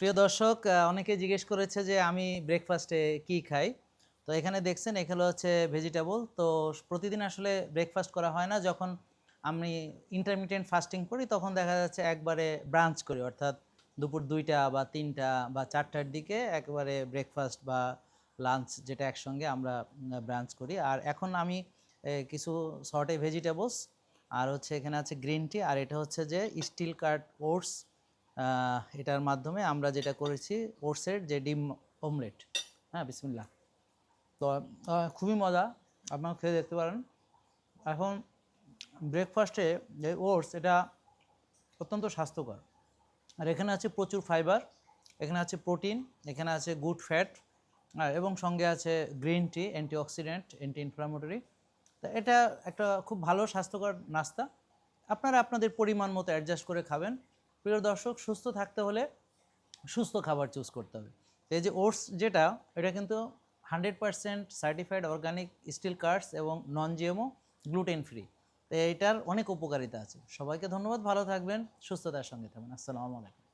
প্রিয় দর্শক অনেকে জিজ্ঞেস করেছে যে আমি ব্রেকফাস্টে কি খাই। তো এখানে দেখছেন, এখানে হচ্ছে ভেজিটেবল তো প্রতিদিন আসলে ব্রেকফাস্ট করা হয় না। যখন আমি ইন্টারমিডিয়েন্ট ফাস্টিং করি, তখন দেখা যাচ্ছে একবারে ব্রাঞ্চ করি। অর্থাৎ দুপুর দুইটা বা তিনটা বা চারটার দিকে একবারে ব্রেকফাস্ট বা লাঞ্চ যেটা একসঙ্গে আমরা ব্রাঞ্চ করি। আর এখন আমি কিছু সর্টে ভেজিটেবলস আর হচ্ছে এখানে আছে গ্রিন টি আর এটা হচ্ছে যে স্টিল কার্ড ওটস এটার মাধ্যমে আমরা যেটা করেছি, ওটসের যে ডিম অমলেট হ্যাঁ বিসমিল্লা তো খুবই মজা। আপনারা খেয়ে দেখতে পারেন। এখন ব্রেকফাস্টে যে ওটস, এটা অত্যন্ত স্বাস্থ্যকর। আর এখানে আছে প্রচুর ফাইবার এখানে আছে প্রোটিন এখানে আছে গুড ফ্যাট এবং সঙ্গে আছে green tea antioxidant anti inflammatory তা এটা একটা খুব ভালো স্বাস্থ্যকর নাস্তা। আপনারা আপনাদের পরিমাণ মতো অ্যাডজাস্ট করে খাবেন। প্রিয় দর্শক, সুস্থ থাকতে হলে সুস্থ খাবার চুজ করতে হবে। এই যে ওটস যেটা, এটা কিন্তু hundred percent certified organic steel cards এবং নন জিএমও গ্লুটেন ফ্রি তো এইটার অনেক উপকারিতা আছে। সবাইকে ধন্যবাদ, ভালো থাকবেন, সুস্থতার সঙ্গে থাকবেন। আসসালামু আলাইকুম।